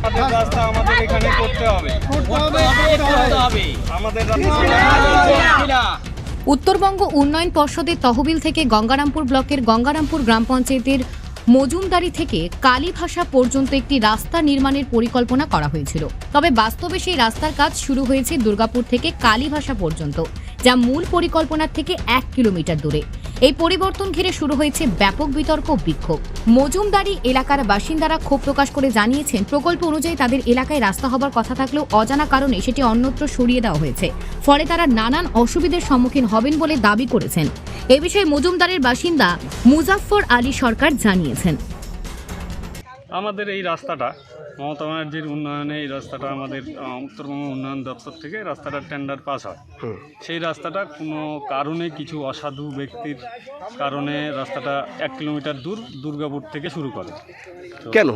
আমাদের রাস্তা আমাদের এখানে করতে হবে। আমাদের উত্তরবঙ্গ উন্নয়ন পর্ষদের তহবিল থেকে গঙ্গারামপুর ব্লকের গঙ্গারামপুর গ্রাম পঞ্চায়েতের মজুমদারি থেকে কালীভাষা পর্যন্ত একটি রাস্তা নির্মাণের পরিকল্পনা করা হয়েছিল। তবে বাস্তবে সেই রাস্তার কাজ শুরু হয়েছে দুর্গাপুর থেকে কালীভাষা পর্যন্ত যা মূল পরিকল্পনার থেকে এক কিলোমিটার দূরে। এই পরিবর্তন ঘিরে শুরু হয়েছে ব্যাপক বিতর্ক বিক্ষোভ। মজুমদারি এলাকার বাসিন্দারা ক্ষোভ প্রকাশ করে জানিয়েছেন, প্রকল্প অনুযায়ী তাদের এলাকায় রাস্তা হবার কথা থাকলেও অজানা কারণে সেটি অন্যত্র সরিয়ে দেওয়া হয়েছে। ফলে তারা নানান অসুবিধার সম্মুখীন হবেন বলে দাবি করেছেন। এ বিষয়ে মজুমদারের বাসিন্দা মুজাফফর আলী সরকার জানিয়েছেন। আমাদের এই রাস্তাটা মমতা ব্যানার্জির উন্নয়নে এই রাস্তাটা আমাদের উত্তরবঙ্গ উন্নয়ন দপ্তর থেকে রাস্তাটার টেন্ডার পাস হয়। সেই রাস্তাটা কোনো কারণে কিছু অসাধু ব্যক্তির কারণে রাস্তাটা এক কিলোমিটার দূর দুর্গাপুর থেকে শুরু করে। কেন?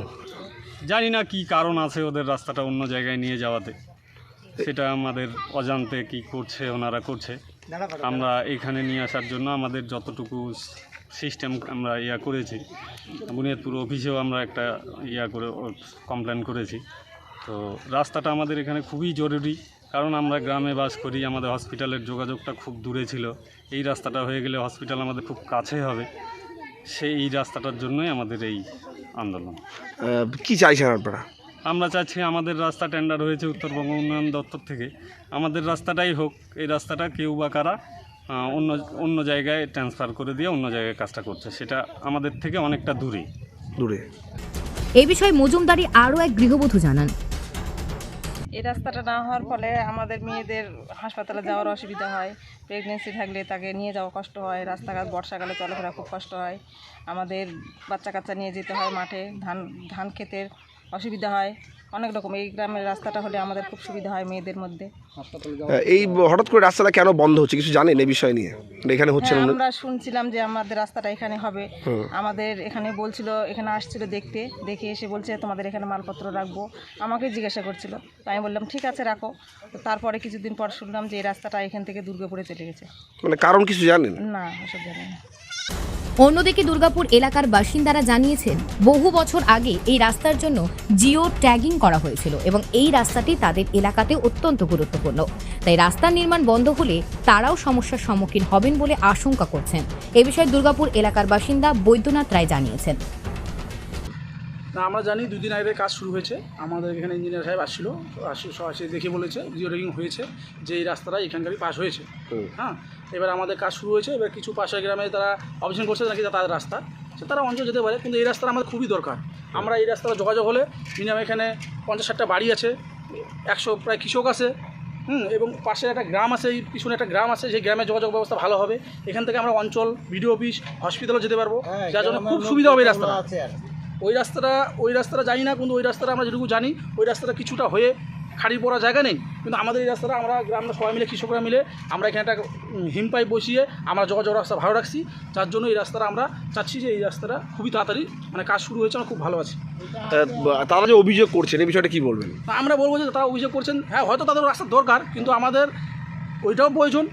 জানি না কি কারণ আছে ওদের রাস্তাটা অন্য জায়গায় নিয়ে যাওয়াতে। সেটা আমাদের অজান্তে কি করছে ওনারা করছে। আমরা এখানে নিয়ে আসার জন্য আমাদের যতটুকু সিস্টেম আমরা ইয়া করেছি। বুনিয়াদপুর অফিসেও আমরা একটা ইয়া করে কমপ্লেন করেছি। তো রাস্তাটা আমাদের এখানে খুবই জরুরি কারণ আমরা গ্রামে বাস করি আমাদের হসপিটালের যোগাযোগটা খুব দূরে ছিল। এই রাস্তাটা হয়ে গেলে হসপিটাল আমাদের খুব কাছে হবে। সেই এই রাস্তাটার জন্যই আমাদের এই আন্দোলন। কি চাইছেন আপনারা? আমরা চাচ্ছি আমাদের রাস্তা টেন্ডার হয়েছে উত্তরবঙ্গ উন্নয়ন দপ্তর থেকে। আমাদের রাস্তাটাই হোক এই রাস্তাটা কেউ বা কারা অন্য অন্য জায়গায় ট্রান্সফার করে দিয়ে অন্য জায়গায় কাজটা করছে। সেটা আমাদের থেকে অনেকটা দূরে। দূরে। এই বিষয়ে মজুমদারি আরও এক গৃহবধূ জানান। এই রাস্তাটা না হওয়ার ফলে আমাদের মেয়েদের হাসপাতালে যাওয়ার অসুবিধা হয়। প্রেগনেন্সি থাকলে তাকে নিয়ে যাওয়া কষ্ট হয়। রাস্তাঘাট বর্ষাকালে চলাফেরা খুব কষ্ট হয়। আমাদের বাচ্চা কাচ্চা নিয়ে যেতে হয় মাঠে। ধান ধান ক্ষেতের অসুবিধা হয়। অনেক রকম। এই গ্রামের রাস্তাটা হলে আমাদের খুব সুবিধা হয় মেয়েদের মধ্যে। এই হঠাৎ করে রাস্তাটা কেন বন্ধ হচ্ছে? কিছু জানেন এই বিষয় নিয়ে? মানে এখানে হচ্ছে হ্যাঁ না আমরা শুনছিলাম যে আমাদের রাস্তাটা এখানে হবে। আমাদের এখানে বলছিল এখানে আসছিল দেখতে দেখে এসে বলছে তোমাদের এখানে মালপত্র রাখব। আমাকে জিজ্ঞাসা করছিল। তো আমি বললাম ঠিক আছে রাখো। তো তারপরে কিছুদিন পর শুনলাম যে এই রাস্তাটা এখান থেকে দুর্গাপুরে চলে গেছে। মানে কারণ কিছু জানেন? না ওসব জানি না। অন্যদিকে দুর্গাপুর এলাকার বাসিন্দারা জানিয়েছেন, বহু বছর আগে এই রাস্তার জন্য জিও ট্যাগিং করা হয়েছিল এবং এই রাস্তাটি তাদের এলাকাতে অত্যন্ত গুরুত্বপূর্ণ। তাই রাস্তা নির্মাণ বন্ধ হলে তারাও সমস্যার সম্মুখীন হবেন বলে আশঙ্কা করছেন। এ বিষয়ে দুর্গাপুর এলাকার বাসিন্দা বৈদ্যনাথ রায় জানিয়েছেন। না আমরা জানি দুদিন আগে কাজ শুরু হয়েছে। আমাদের এখানে ইঞ্জিনিয়ার সাহেব আসছিল আসি দেখে বলেছে জিও রেগিং হয়েছে যে এই রাস্তাটা এখানকারই পাশ হয়েছে। হ্যাঁ এবার আমাদের কাজ শুরু হয়েছে এবার কিছু পাশের গ্রামে তারা অবজেশন করছে নাকি তাদের রাস্তা। সে তারা অঞ্চল যেতে পারে কিন্তু এই রাস্তাটা আমাদের খুবই দরকার। আমরা এই রাস্তাটা যোগাযোগ হলে মিনিমাম এখানে পঞ্চাশ ষাটটা বাড়ি আছে একশো প্রায় কৃষক আছে হুম এবং পাশে একটা গ্রাম আছে এই পিছনে একটা গ্রাম আছে সেই গ্রামের যোগাযোগ ব্যবস্থা ভালো হবে। এখান থেকে আমরা অঞ্চল বিডিও অফিস হসপিটালও যেতে পারব। যার জন্য খুব সুবিধা হবে এই রাস্তাটা। ওই রাস্তাটা ওই রাস্তাটা জানি না কিন্তু ওই রাস্তাটা আমরা যেটুকু জানি ওই রাস্তাটা কিছুটা হয়ে খাড়ি পড়া জায়গা নেই। কিন্তু আমাদের এই রাস্তাটা আমরা গ্রামরা সবাই মিলে কৃষকরা মিলে আমরা এখানে একটা উম, হিম পাইপ বসিয়ে আমরা যোগাযোগ রাস্তা ভালো রাখছি। যার জন্য এই রাস্তাটা আমরা চাচ্ছি যে এই রাস্তাটা খুবই তাড়াতাড়ি মানে কাজ শুরু হয়েছে আমরা খুব ভালো আছি। তারা যে অভিযোগ করছেন এই বিষয়টা কি বলবেন? আমরা বলব যে তারা অভিযোগ করছেন। হ্যাঁ হয়তো তাদের রাস্তা দরকার কিন্তু আমাদের ওইটাও প্রয়োজন।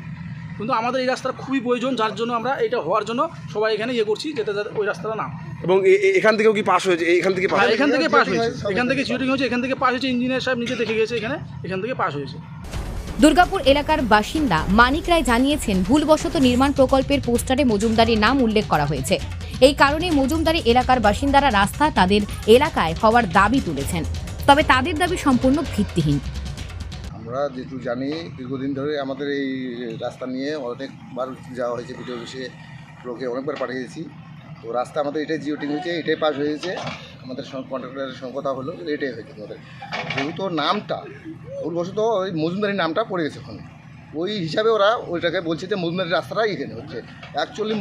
কিন্তু আমাদের এই রাস্তাটা খুবই প্রয়োজন যার জন্য আমরা এটা হওয়ার জন্য সবাই এখানে ইয়ে করছি যাতে যাতে ওই রাস্তাটা না হয়। এবং এ- এ- এখান থেকেও কি পাস হয়েছে? এখান থেকে পাস হ্যাঁ, এখান থেকে পাস হয়েছে। এখান থেকে শুটিং হয়েছে এখান থেকে পাস হয়েছে ইঞ্জিনিয়ার সাহেব নিজে দেখে গেছে এখানে এখান থেকে পাস হয়েছে। দুর্গাপুর এলাকার বাসিন্দা মানিক রায় জানিয়েছেন ভুলবশত নির্মাণ প্রকল্পের পোস্টারে মজুমদারির নাম উল্লেখ করা হয়েছে। এই কারণে মজুমদারি এলাকার বাসিন্দারা রাস্তা তাদের এলাকায় হওয়ার দাবি তুলেছেন। তবে তাদের দাবি সম্পূর্ণ ভিত্তিহীন। আমরা যেহেতু জানি, দীর্ঘদিন ধরে আমাদের এই রাস্তা নিয়ে অনেকবার যাওয়া হয়েছে, ভিডিও অফিসে লোকে অনেকবার পাঠিয়েছি। তো রাস্তা আমাদের এটাই জিওটিং হয়েছে, এটাই পাস হয়েছে আমাদের কন্ট্রাক্টরের সঙ্গে কথা হলো, এটাই হয়েছে আমাদের যেহেতু নামটা, ভুলবশত ওই মজুমদারির নামটা পড়ে গেছে ওখানে। ওই হিসাবে ওরা ওইটাকে বলছে যে মজুমদারির রাস্তাটাই এখানে হচ্ছে। অ্যাকচুয়ালি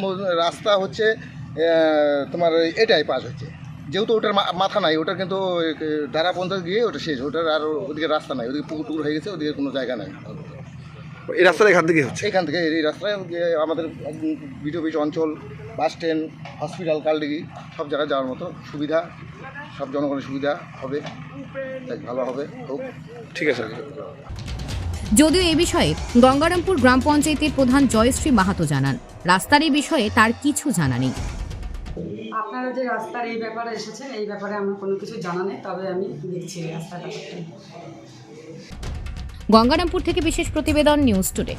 রাস্তা হচ্ছে তোমার এটাই পাস হচ্ছে। যেহেতু ওটার মা- মাথা নাই ওটার কিন্তু ধারা পঞ্চাশ গিয়ে ওটা শেষ ওটার আর ওদিকে রাস্তা নাই ওদিকে পুকুর টুকুর হয়ে গেছে ওদিকে কোনো জায়গা নাই। এই রাস্তাটা এখান থেকে হচ্ছে? এখান থেকে এই রাস্তায় আমাদের অফিস অঞ্চল বাস স্ট্যান্ড হসপিটাল কালডিগি সব জায়গায় যাওয়ার মতো সুবিধা সব জনগণের সুবিধা হবে। তাই ভালো হবে হোক। ঠিক আছে। যদিও এ বিষয়ে গঙ্গারামপুর গ্রাম পঞ্চায়েতের প্রধান জয়শ্রী মাহাতো জানান রাস্তার এই বিষয়ে তার কিছু জানা নেই। আপনারা যে রাস্তার এই ব্যাপারে এসেছেন, এই ব্যাপারে আমার কোনো কিছু জানা নেই, তবে আমি দেখছি রাস্তাটা। গঙ্গারামপুর থেকে বিশেষ প্রতিবেদন নিউজ টুডে।